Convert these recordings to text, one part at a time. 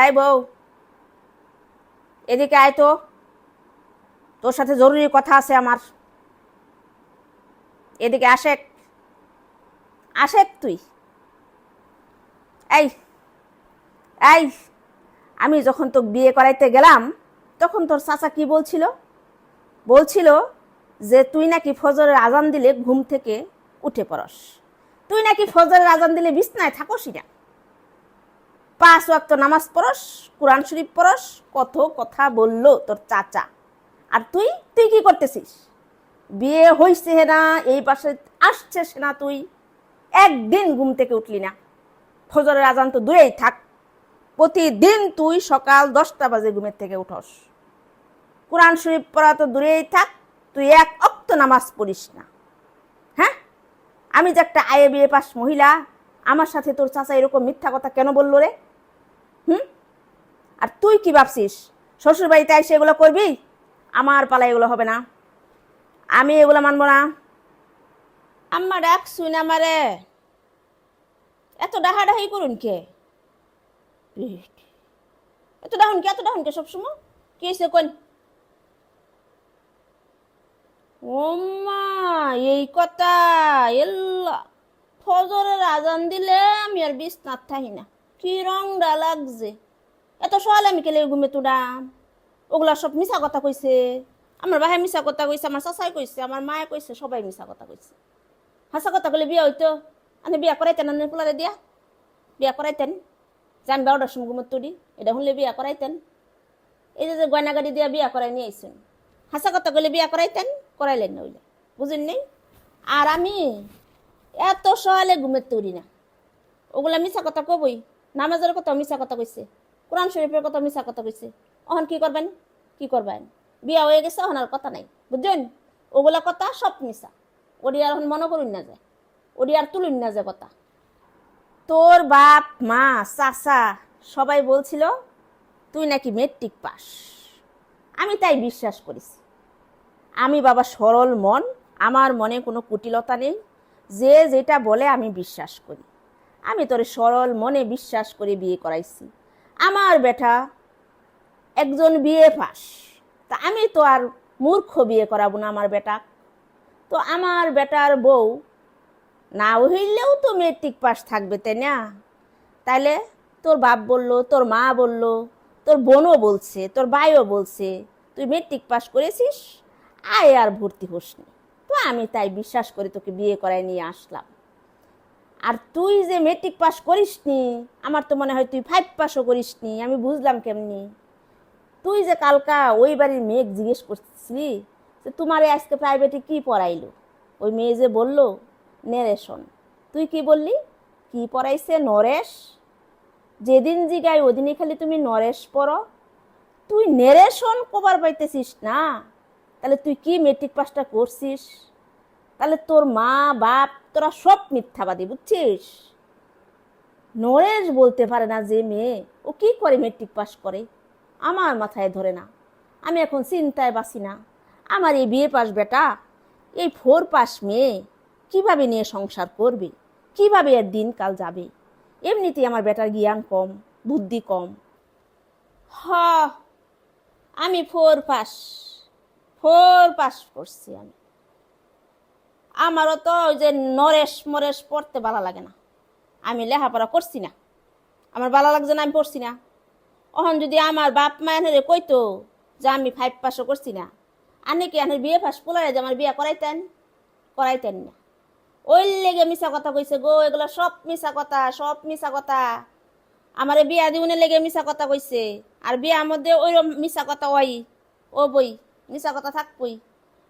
এই বউ, এদিকে আয় তো। তোর সাথে জরুরি কথা আছে আমার। এদিকে আশেক আশেক তুই। এই এই, আমি যখন তো বিয়ে করাইতে গেলাম, তখন তোর চাচা কি বলছিল? বলছিল যে তুই নাকি ফজরের আজান দিলে ঘুম থেকে উঠে পড়স। তুই নাকি ফজরের আজান দিলে বিছনায় থাকসই না পাঁচ ওয়াক্ত নামাজ পড়স, কোরআন শরীফ পড়স, কত কথা বলল তোর চাচা। আর তুই তুই কি করতেছিস? বিয়ে হইছে হে না, এই পাশে আসছে সে না তুই। একদিন ঘুম থেকে উঠলি না। ফজরের আজান তো দূরেই থাক। প্রতিদিন তুই সকাল দশটা বাজে ঘুমের থেকে উঠস। কোরআন শরীফ পড়া তো দূরেই থাক, তুই এক অক্ত নামাজ পড়িস না। হ্যাঁ? আমি যে একটা আয়ে বিয়ে পাস মহিলা, আমার সাথে তোর চাচা এরকম মিথ্যা কথা কেন বলল রে? হুম? আর তুই কি ভাবছিস? শ্বশুর বাড়িতে এসে এগুলো করবি? আমার পালা এগুলো হবে না। আমি এগুলো মানবো না। আম্মা ডাক শুন আমারে। এত ডাহাডাহি করুন কে? এত ডাহুন কে? এত ডাহুন কে সবসময়? কি হয়েছে কোন? ওমা এই কথা এল্লা। ফজরের আজান দিলে আমি আর বিছনাথ থাকি না। কি রংটা লাগছে? এত সকালে আমি কেলে ঘুমে তুডাম? ওগুলা সব মিছা কথা কইছে। আমার ভাই মিছা কথা কইছে, আমার চাচাই কইছে, আমার মায়ে কইছে, সবাই মিছা কথা কইছে। হাসা কথা কইলে বিয়া হইতো। আমি বিয়া করাইতেন আনে পোলারে দিয়া? বিয়া করাইতেন? যান বারোটার সময় ঘুমে তুডি, এটা শুনলে বিয়া করাইতেন? এই যে গয়না গাড়ি দিয়া বিয়া করাই নিয়ে আইসেন হাসা কথা কইলে বিয়া করাইতেন? করাইলেন না ওইলে বুঝেন নেই? আর আমি এত সকালে ঘুমের তৈরি না। ওগুলা মিছা কথা কবই। নামাজের কথা মিছা কথা কইছে, কোরআন শরীফের কথা মিছা কথা কইছে। অহন কি করবেন? কি করবেন? বিয়া হয়ে গেছে, অহন আর কথা নাই, বুঝছেন? ওগুলা কথা সব মিছা। ওডি আর এখন মনে করুন না যায় ওডি আর তুলুন না যায় কথা। তোর বাপ, মা, চাচা সবাই বলছিল, তুই নাকি মেট্রিক পাস। আমি তাই বিশ্বাস করেছি। আমি বাবা সরল মন, আমার মনে কোনো কুটিলতা নেই। যে যেটা বলে আমি বিশ্বাস করি। আমি তোর সরল মনে বিশ্বাস করে বিয়ে করাইছি। আমার বেটা একজন বিয়ে পাস তা আমি তো আর মূর্খ বিয়ে করাবো না আমার বেটা। তো আমার বেটার বউ না হইলেও তো মেট্রিক পাস থাকবে, তাই না? তাইলে তোর বাপ বলল, তোর মা বলল, তোর বোনও বলছে, তোর ভাইও বলছে, তুই মেট্রিক পাস করেছিস, আয় আর ভর্তি হোসনি। তো আমি তাই বিশ্বাস করে তোকে বিয়ে করায় নিয়ে আসলাম। আর তুই যে মেট্রিক পাস করিসনি, আমার তো মনে হয় তুই ফাইভ পাসও করিসনি, আমি বুঝলাম কেমনি? তুই যে কালকা ওই বাড়ির মেয়ে জিজ্ঞেস করছিলি যে তোমারে আজকে প্রাইভেটে কি পড়াইলো? ওই মেয়ে যে বলল নেরেশন তুই কি বললি? কি পড়াইছে? নরেশ? যেদিন জিগাই ওদিনই খালি তুমি নরেশ পড়ো? তুই নেরেশন কবার পাইতেছিস না। তাহলে তুই কি মেট্রিক পাসটা করছিস? তাহলে তোর মা, বাপ, তোরা সব মিথ্যাবাদী, বুঝছিস? নরেশ বলতে পারে না যে মেয়ে, ও কি করে মেট্রিক পাস করে? আমার মাথায় ধরে না। আমি এখন চিন্তায় বাসি না। আমার এই বিয়ে পাস বেটা, এই ফোর পাস মেয়ে, কীভাবে নিয়ে সংসার করবে? কীভাবে এর দিনকাল যাবে? এমনিতেই আমার বেটার জ্ঞান কম, বুদ্ধি কম। হ, আমি ফোর পাস ফোর পাস করছি আমি। আমারও তো ওই যে নরেশ মরেশ পড়তে ভালো লাগে না। আমি লেখাপড়া করছি না। আমার ভালো লাগছে না, আমি পড়ছি না। অহন যদি আমার বাপ মায়ের কইতো যে আমি ফাইভ পাসও করছি না, আনে কি আনের বিয়ে পাস পোলারে যে আমার বিয়ে করাইতেন? করাইতেন না। ওই লেগে মিশা কথা কইছে গো, এগুলো সব মিশা কথা, সব মিশা কথা। আমার বিয়া দিউনে লেগে মিশা কথা কইছে। আর বিয়ার মধ্যে ওই মিশা কথা ওই ও বই মিশা কথা থাকবই।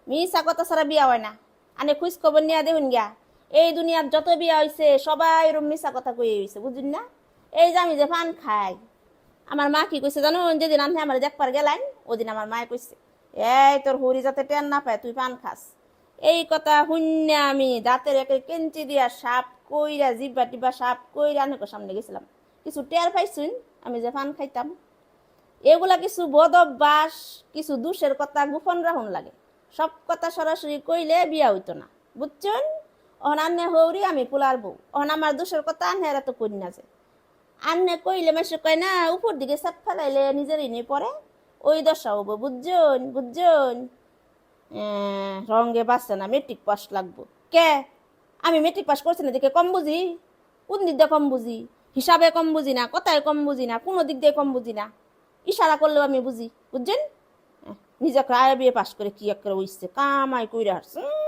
মিশা কথা ছাড়া বিয়া হয় না। আনে খোঁজ খবর নিয়ে দেখুন গিয়া। এই দুনিয়ার যত বিয়া হয়েছে সবাই এরম মিশা কথা কয়ে হয়েছে বুঝুন না? এই যে আমি যে পান খাই, আমার মা কি কইছে জানো? যেদিন আমি আমার দেখবার গেলাম ওদিন আমার মায়ে কইছে, এই তোর হরি যাতে টেন না পায়, তুই পান খাস। এই কথা শূন্য আমি দাঁতের একে কেঞ্চি দিয়া সাপ কইরা, জিব্বা টিব্বা সাপ কইরা অনেকের সামনে গেছিলাম। কিছু টের পাইছুন? আমি যে পান খাইতাম। এগুলা কিছু বদ অভ্যাস কিছু দুষের কথা গোপন রাখুন লাগে। সব কথা সরাসরি কইলে বিয়া হইতো না। বুঝছেন? অহন আন্নে হৌরি আমি পোলার বউ। অহন আমার দোষের কথা আন্নে এরা তো করি না যে। আন্নে কইলে মাসে কয় না উপর দিকে সাপ ফেলাইলে নিজের ইনি পরে ওই দশা হব বুঝছেন? আহ, রঙ্গে বাঁচছে না মেট্রিক পাস লাগবো। কে? আমি মেট্রিক পাস করছি না দেখে কম বুঝি? কোন দিক দিয়ে কম বুঝি? হিসাবে কম বুঝি না কথায় কম বুঝি না কোনো দিক দিয়ে কম বুঝি না। ইশারা করলেও আমি বুঝি বুঝছেন? নিজে আয় বিয়ে পাস করে কি এক করে উঠছে কামাই কইরা উম,